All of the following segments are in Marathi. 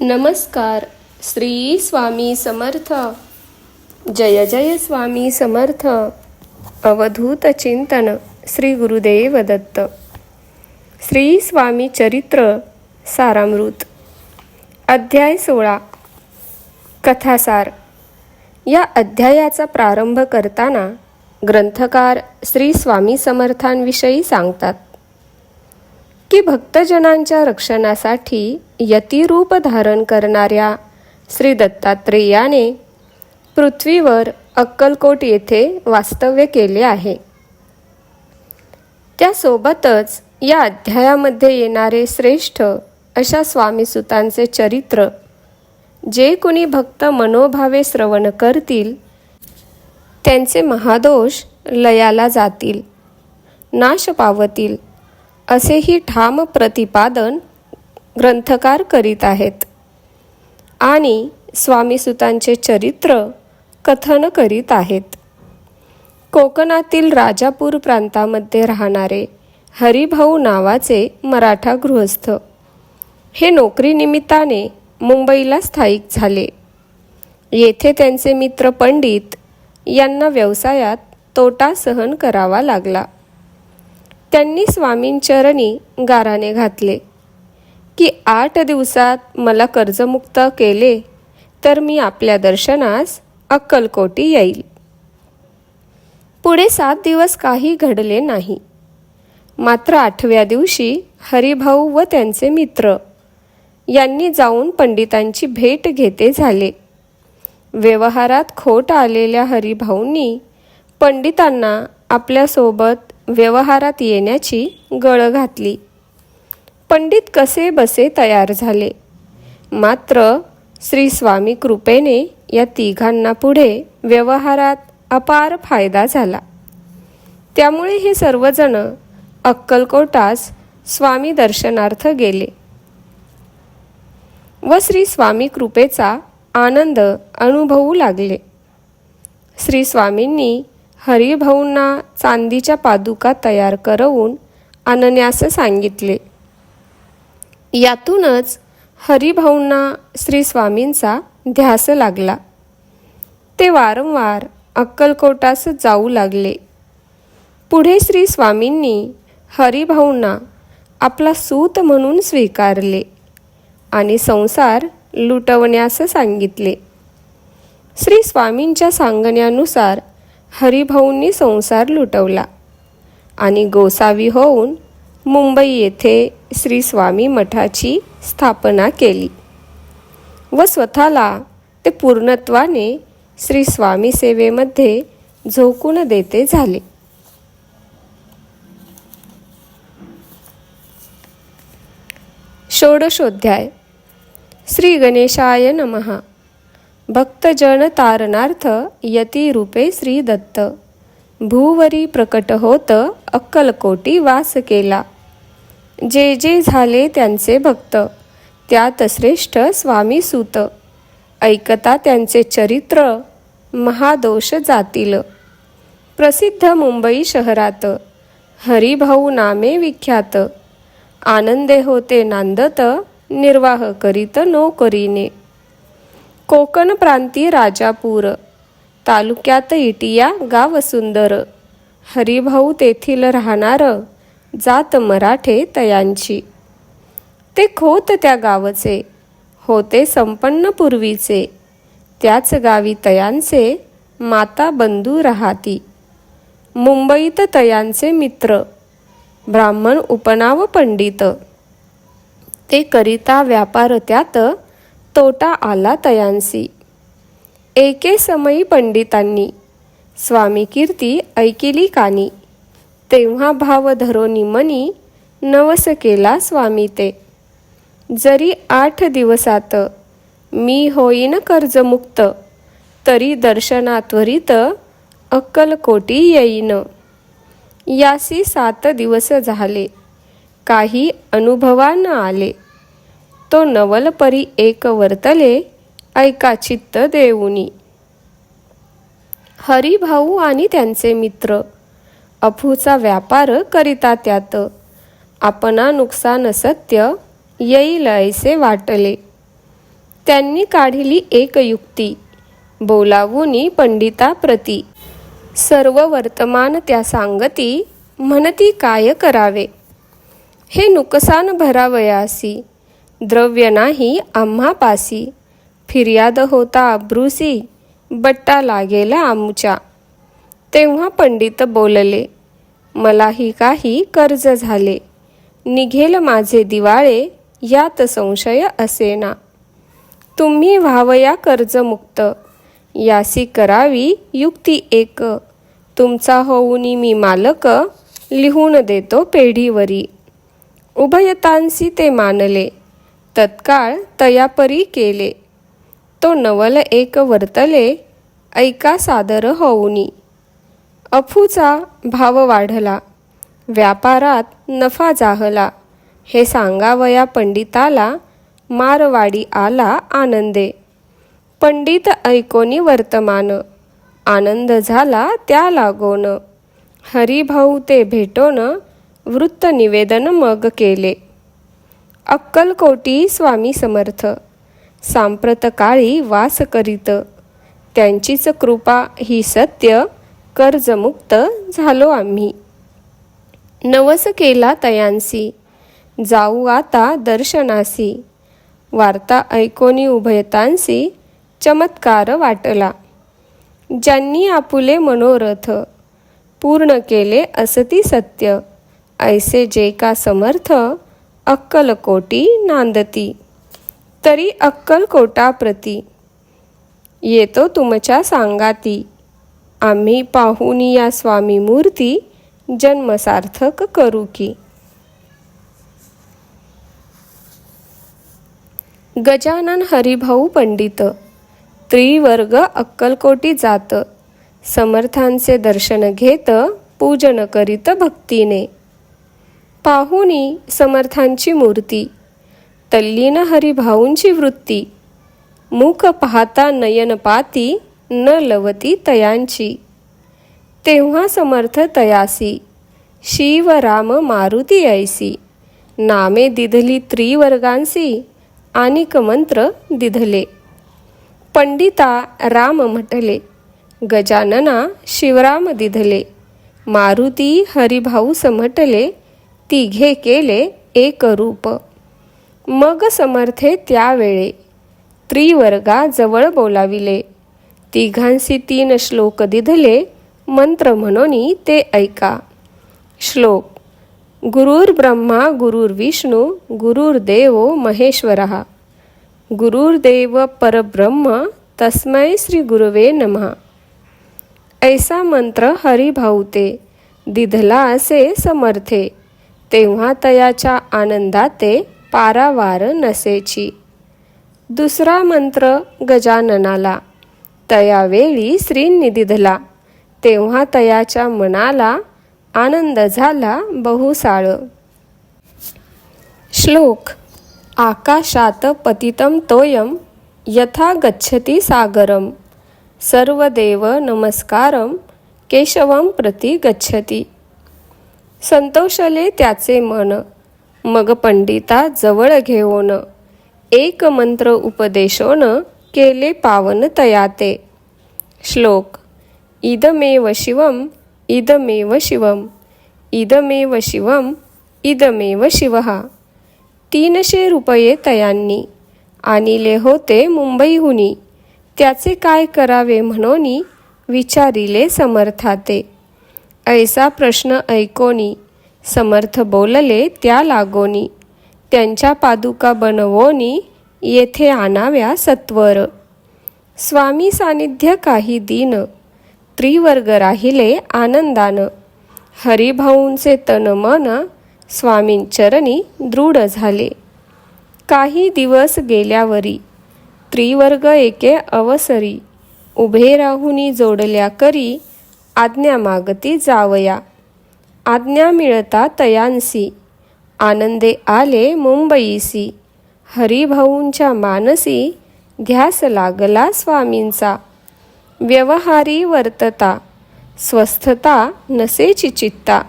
नमस्कार. श्री स्वामी समर्थ. जय जय स्वामी समर्थ. अवधूत चिंतन श्री गुरुदेव दत्त. श्री स्वामी चरित्र सारामृत. अध्याय सोळा. कथासार. या अध्यायाचा प्रारंभ करताना ग्रंथकार श्री स्वामी समर्थांविषयी सांगतात. की भक्तजनांच्या रक्षणासाठी यतिरूप धारण करणाऱ्या श्री दत्तात्रेयाने पृथ्वीवर अक्कलकोट येथे वास्तव्य केले आहे. त्यासोबतच या अध्यायामध्ये येणारे श्रेष्ठ अशा स्वामीसुतांचे चरित्र जे कुणी भक्त मनोभावे श्रवण करतील त्यांचे महादोष लयाला जातील नाश पावतील. असेही ठाम प्रतिपादन ग्रंथकार करीत आहेत. आणि स्वामीसुतांचे चरित्र कथन करीत आहेत. कोकणातील राजापूर प्रांतामध्ये राहणारे हरिभाऊ नावाचे मराठा गृहस्थ. हे नोकरीनिमित्ताने मुंबईला स्थायिक झाले. येथे त्यांचे मित्र पंडित यांना व्यवसायात तोटा सहन करावा लागला. त्यांनी स्वामींचरणी गाराने घातले. की आठ दिवसात मला कर्जमुक्त केले तर मी आपल्या दर्शनास अक्कलकोटी येईल. पुढे सात दिवस काही घडले नाही. मात्र आठव्या दिवशी हरिभाऊ व त्यांचे मित्र यांनी जाऊन पंडितांची भेट घेते झाले. व्यवहारात खोट आलेल्या हरिभाऊंनी पंडितांना आपल्यासोबत व्यवहारात येण्याची गळ घातली. पंडित कसे बसे तयार झाले? मात्र श्री स्वामी कृपेने या तिघांना पुढे व्यवहारात अपार फायदा झाला. त्यामुळे हे सर्वजण अक्कलकोटास स्वामी दर्शनार्थ गेले. व श्री स्वामी कृपेचा आनंद अनुभवू लागले. श्री स्वामींनी हरिभाऊंना चांदीच्या पादुका तयार करवून आणण्यास सांगितले. यातूनच हरिभाऊंना श्री स्वामींचा ध्यास लागला. ते वारंवार अक्कलकोटास जाऊ लागले. पुढे श्री स्वामींनी हरिभाऊंना आपला सूत म्हणून स्वीकारले आणि संसार लुटवण्यास सांगितले. श्री स्वामींच्या सांगण्यानुसार हरिभाऊंनी संसार लुटवला आणि गोसावी होऊन मुंबई येथे श्री स्वामी मठाची स्थापना केली व स्वतःला ते पूर्णत्वाने श्री स्वामी सेवेमध्ये झोकून देते झाले. षोडशोध्याय. श्री गणेशाय नमः. भक्तजन तारणार्थ यती रूपे श्री दत्त भूवरी प्रकट होत अक्कलकोटी वास केला. जे जे झाले त्यांचे भक्त त्यात श्रेष्ठ स्वामी सूत. ऐकता त्यांचे चरित्र महादोष जातील. प्रसिद्ध मुंबई शहरात हरिभाऊ नामे विख्यात. आनंदे होते नांदत निर्वाह करीत नोकरीने. कोकण प्रांती राजापूर तालुक्यात इटिया गाव सुंदर. हरिभाऊ तेथील राहणार जात मराठे तयांची. ते खोत त्या गावचे होते संपन्न पूर्वीचे. त्याच गावी तयांचे माता बंधू राहाती. मुंबईत तयांचे मित्र ब्राह्मण उपनाव पंडित. ते करिता व्यापार त्यात तोटा आला तयांसी. एके समयी पंडितांनी स्वामी कीर्ती ऐकिली कानी. तेव्हा भाव धरोनी मनी नवस केला स्वामी ते. जरी आठ दिवसात मी होईन कर्जमुक्त तरी दर्शनात्वरित अक्कलकोटी येईन. यासी सात दिवस झाले. काही अनुभवानं आले. तो नवलपरी एक वर्तले ऐका चित्त देऊनी. हरिभाऊ आणि त्यांचे मित्र अफूचा व्यापार करिता त्यात. आपणा नुकसान सत्य येईल ऐसे वाटले. त्यांनी काढिली एक युक्ती बोलावूनी पंडिता प्रती सर्व वर्तमान त्या सांगती म्हणती काय करावे? हे नुकसान भरावयासी. द्रव्य नाही आम्हा पासी. फिर्याद होता ब्रुसी बट्टा लागेला आमच्या. तेव्हा पंडित बोलले मलाही काही कर्ज झाले. निघेल माझे दिवाळे यात संशय असेना. तुम्ही व्हावया कर्जमुक्त. यासी करावी युक्ती एक. तुमचा होऊनी मी मालक लिहून देतो पेढीवरी. उभयतांसी ते मानले. तत्काळ तयापरी केले. तो नवल एक वर्तले ऐका सादर होऊनी अफूचा भाव वाढला. व्यापारात नफा जाहला. हे सांगावया पंडिताला मारवाडी आला आनंदे. पंडित ऐकोनी वर्तमान. आनंद झाला त्या लागोन. हरिभाऊ ते भेटोन वृत्त निवेदन मग केले. अक्कलकोटी स्वामी समर्थ. सांप्रत काळी वास करीत. त्यांचीच कृपा ही सत्य कर्जमुक्त झालो आम्ही. नवस केला तयांसी. जाऊ आता दर्शनासी. वार्ता ऐकोनी उभयतांसी चमत्कार वाटला. ज्यांनी आपुले मनोरथ पूर्ण केले असती सत्य ऐसे जे का समर्थ अक्कलकोटी नांदती. तरी अक्कलकोटाप्रती येतो तुमच्या सांगाती. आम्ही पाहून या स्वामी मूर्ती जन्मसार्थक करू की. गजानन हरिभाऊ पंडित त्रिवर्ग अक्कलकोटी जात समर्थांचे दर्शन घेत पूजन करीत भक्तीने. पाहुनी समर्थांची मूर्ती. तल्लीन हरिभाऊंची वृत्ती. मुख पाहता नयनपाती न लवती तयांची. तेव्हा समर्थ तयासी. शिव राम मारुती ऐसी. नामे दिधली त्रिवर्गांसी आणिक मंत्र दिधले. पंडिता राम म्हटले गजानना शिवराम दिधले. मारुती हरिभाऊ समटले तिघे केले एक रूप. मग समर्थे त्यावेळे त्रिवर्गा जवळ बोलाविले. तिघांसी तीन श्लोक दिधले मंत्र म्हणून ते ऐका. श्लोक गुरुर्ब्रह्मा गुरुर्विष्णू गुरुर्देव महेश्वर. गुरुर्देव परब्रह्म तस्मै श्री गुरुवे नमः. ऐसा मंत्र हरिभाऊते दिधला असे समर्थे. तेव्हा तयाच्या आनंदाते पारावार नसेची. दुसरा मंत्र गजाननाला तयावेळी श्रीनिधिधला तेव्हा तयाच्या मनाला आनंद झाला बहुसाळ. श्लोक आकाशात पतितं तोयम यथा गच्छती सागरम सर्वदेव नमस्कारम केशवम प्रति गच्छती. संतोषले त्याचे मन मग पंडिता जवळ घेऊन एक मंत्र उपदेशोन केले पावन तयाते. श्लोक इदमेव शिवम इदमेव शिवम इदमेव शिवम इदमेव शिवहा. तीनशे रुपये तयांनी आणिले होते मुंबईहुनी. त्याचे काय करावे म्हणून विचारिले समर्थाते. ऐसा प्रश्न ऐकोनी. समर्थ बोलले त्या लागोनी. त्यांच्या पादुका बनवोनी येथे आणाव्या सत्वर. स्वामी सानिध्य काही दिन. त्रिवर्ग राहिले आनंदानं. हरिभाऊंचे तन मन स्वामींचरणी दृढ झाले. काही दिवस गेल्यावरी त्रिवर्ग एके अवसरी उभे राहुनी जोडल्या करी आज्ञा मागती जावया. आज्ञा मिळता तयांसी. आनंदे आले मुंबईसी. हरिभाऊंच्या मानसी ध्यास लागला स्वामींचा. व्यवहारी वर्तता. स्वस्थता नसेची चित्ता.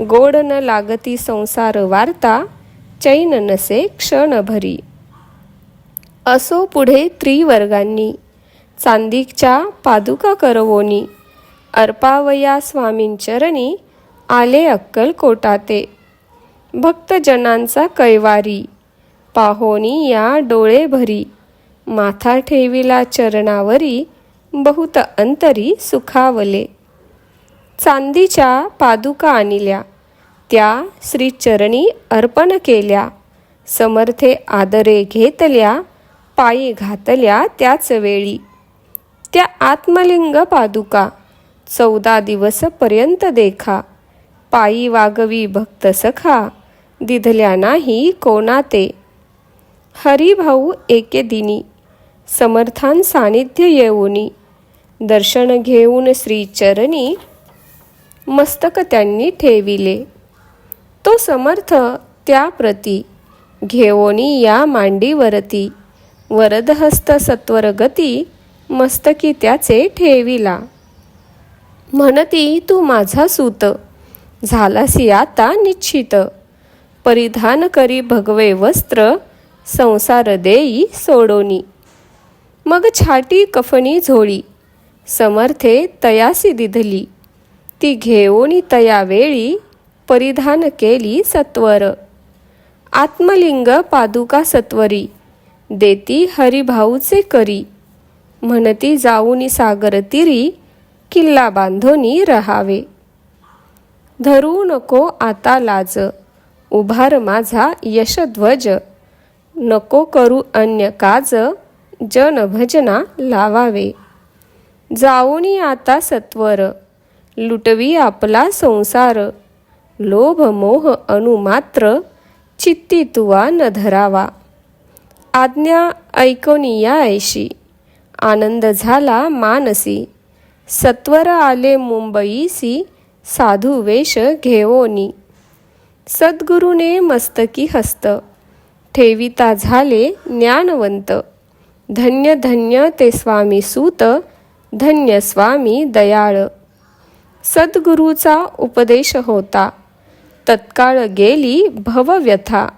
गोड न लागती संसार वार्ता चैन नसे क्षणभरी. असो पुढे त्रिवर्गांनी. चांदीकच्या पादुका करवोनी. अर्पावया स्वामींचरणी आले अक्कल कोटाते. भक्तजनांचा कैवारी पाहोनी या डोळे भरी माथा ठेविला चरणावरी बहुत अंतरी सुखावले. चांदीच्या पादुका आणल्या त्या श्रीचरणी अर्पण केल्या समर्थे आदरे घेतल्या पायी घातल्या त्याच वेळी. त्या आत्मलिंग पादुका चौदा दिवस पर्यंत देखा. पायी वागवी भक्त सखा दिधल्या नाही कोणाते. हरिभाऊ एके दिनी समर्थान सानिध्य येऊनी दर्शन घेऊन श्रीचरणी मस्तक त्यांनी ठेविले. तो समर्थ त्याप्रती घेवोनी या मांडीवरती वरदहस्त सत्वरगती मस्तकी त्याचे ठेविला. म्हणती तू माझा सूत. झालासी आता निश्चित. परिधान करी भगवे वस्त्र संसार देई सोडोनी. मग छाटी कफनी झोळी समर्थे तयासी दिधली. ती घेऊनी तया वेळी परिधान केली सत्वर. आत्मलिंग पादुका सत्वरी देती हरिभाऊचे करी. म्हणती जाऊनी सागर तिरी किल्ला बांधोनी रहावे. धरू नको आता लाज उभार माझा यशध्वज. नको करू अन्य काज जन भजना लावावे. जाऊनी आता सत्वर लुटवी आपला संसार. लोभ मोह अनुमात्र चित्ती तुवा न धरावा. आज्ञा ऐकोनी या ऐशी आनंद झाला मानसी. सत्वर आले मुंबईसी साधू वेश घेवोनी सद्गुरूने मस्तकी हस्त. ठेविता झाले ज्ञानवंत. धन्य धन्य ते स्वामी सूत. धन्य स्वामी दयाळ. सद्गुरूचा उपदेश होता. तत्काळ गेली भवव्यथा.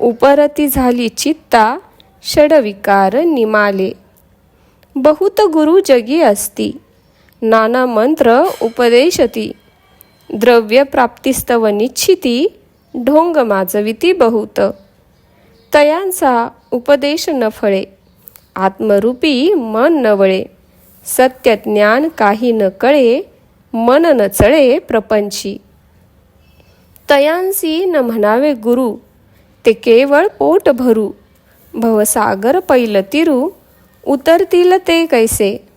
उपरती झाली चित्ता षडविकार निमाले. बहुत गुरु जगी असती. नाना मंत्र उपदेशती। द्रव्य प्राप्तिस्तव निश्चिती ढोंग माजविती बहुत। तयांचा उपदेश न फळे आत्मरूपी मन नवळे सत्य ज्ञान काही न कळे मन न चळे प्रपंची। तयांसी न म्हणावे गुरु ते केवळ पोट भरू। भवसागर पैल तिरू उतरतील ते कैसे?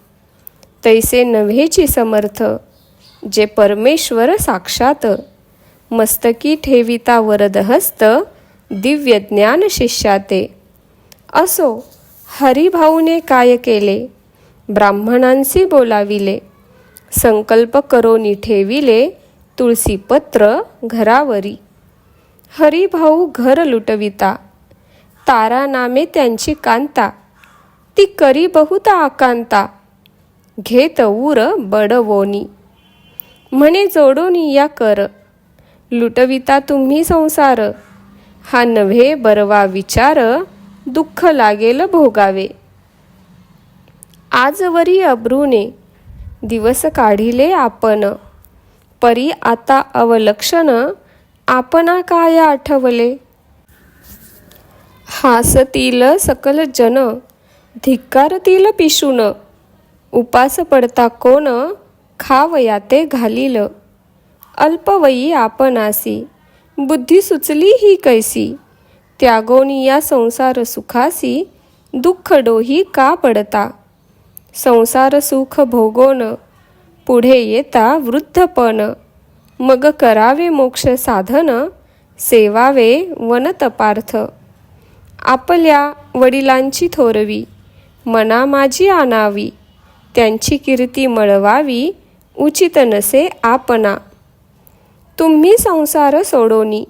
तैसे नव्हेची समर्थ जे परमेश्वर साक्षात. मस्तकी ठेविता वरदहस्त दिव्य ज्ञान शिष्याते. असो हरिभाऊने काय केले? ब्राह्मणांशी बोलाविले. संकल्प करोनी ठेविले तुळसीपत्र घरावरी. हरिभाऊ घर लुटविता. तारा नामे त्यांची कांता. ती करी बहुता आकांता. घेत उर बडवोनी. म्हणे जोडोनी या कर. लुटविता तुम्ही संसार. हा नव्हे बरवा विचार दुःख लागेल भोगावे. आजवरी अब्रूने दिवस काढिले आपण. परी आता अवलक्षण आपणा काय आठवले? हासतील सकल जन धिक्कारतील पिशून. उपास पडता कोण खावया ते घालील. अल्पवयी आपणासी बुद्धी सुचली ही कैसी? त्यागोनी या संसार सुखासी दुःख डोही का पडता? संसार सुख भोगोन पुढे येता वृद्धपण. मग करावे मोक्ष साधन सेवावे वनतपार्थ आपल्या वडिलांची थोरवी मना माझी आणावी. त्यांची कीर्ती मळवावी उचित नसे आपणा. तुम्ही संसार सोडोनी.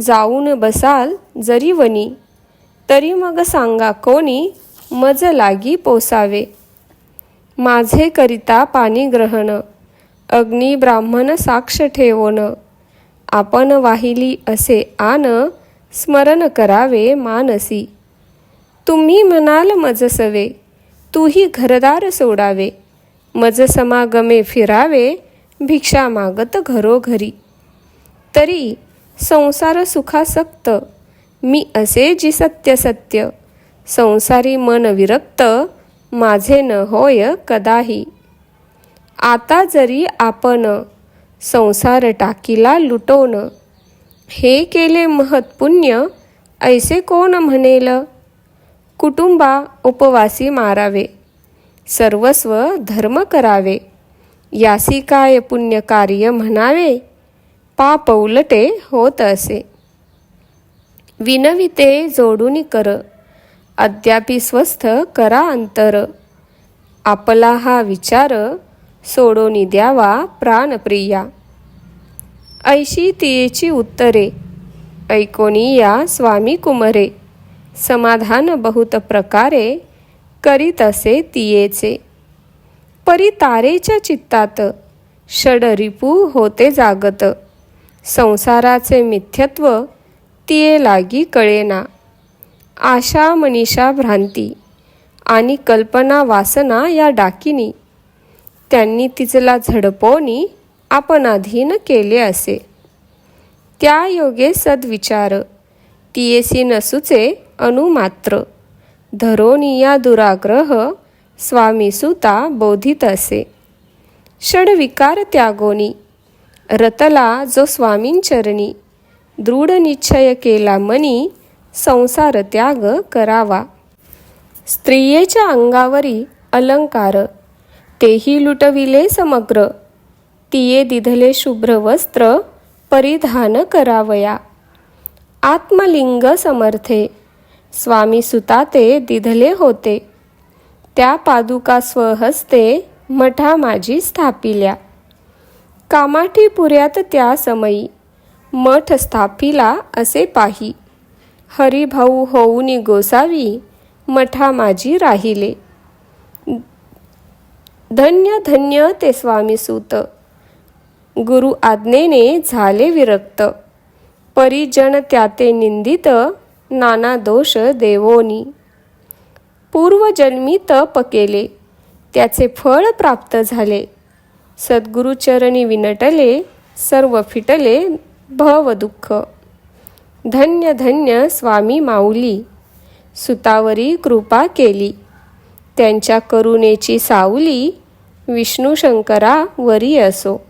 जाऊन बसाल जरी वनी. तरी मग सांगा कोणी मज लागी पोसावे. माझे करिता पाणी ग्रहण. अग्नी ब्राह्मण साक्ष ठेवण आपण वाहिली असे आन स्मरण करावे मानसी. तुम्ही म्हणाल मजसवे. तूही घरदार सोडावे. मज समागमे फिरावे भिक्षा मागत घरोघरी. तरी संसार सुखासक्त मी असे जी सत्य सत्य. संसारी मन विरक्त माझे न होय कदाही. आता जरी आपण संसार टाकीला लुटोन हे केले महत्पुण्य ऐसे कोण म्हणेल? कुटुंबा उपवासी मारावे. सर्वस्व धर्म करावे. यासी काय पुण्यकार्य म्हणावे? पाप उलटे होत असे. विनविते जोडून कर. अद्यापि स्वस्थ करा अंतर. आपला हा विचार सोडोनी द्यावा प्राणप्रिया. ऐशी तियेची उत्तरे. ऐकोनी या स्वामी कुमरे. समाधान बहुत प्रकारे करीत असे तियेचे. परी तारेच्या चित्तात षडरिपू होते जागत. संसाराचे मिथ्यत्व तिये लागी कळेना. आशा मनीषा भ्रांती आणि कल्पना वासना या डाकिनी त्यांनी तिचला झडपोनी आपणाधीन केले असे. त्या योगे सद्विचार तियेसी नसुचे अनुमात्र धरोनिया दुराग्रह स्वामीसुता बोधित असे. षडविकार त्यागोनी. रतला जो स्वामींचरणी दृढ निश्चय केला मनी संसार त्याग करावा. स्त्रियेच्या अंगावरी अलंकार. तेही लुटविले समग्र. तिये दिधले शुभ्र वस्त्र परिधान करावया. आत्मलिंग समर्थे. स्वामी सुताते दिधले होते. त्या पादुका स्वहस्ते मठा माझी स्थापिल्या. कामाठी पुऱ्यात त्या समयी मठ स्थापिला असे पाही. हरिभाऊ होऊनी गोसावी मठा माझी राहिले. धन्य धन्य ते स्वामी सूत. गुरु आज्ञेने झाले विरक्त. परिजन त्याते निंदित नाना दोष देवोनी. पूर्वजन्मी तप केले त्याचे फळ प्राप्त झाले. सद्गुरुचरणी विनटले सर्व फिटले भव दुःख. धन्य धन्य स्वामी माऊली सुतावरी कृपा केली. त्यांच्या करुणेची सावली विष्णू शंकरा वरी असो.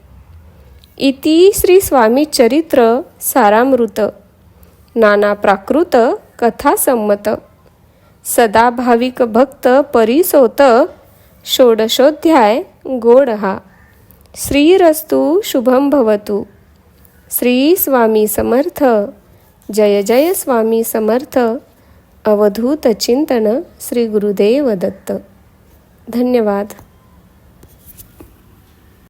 इति श्री स्वामी चरित्र सारामृत. नाना प्राकृत कथा संमत सदा भाविक भक्त परिसोत. षोडशोध्याय गोड हा श्रीरस्तु शुभम भवतु. श्री स्वामी समर्थ. जय जय स्वामी समर्थ. अवधूत चिंतन श्री गुरुदेव दत्त. धन्यवाद.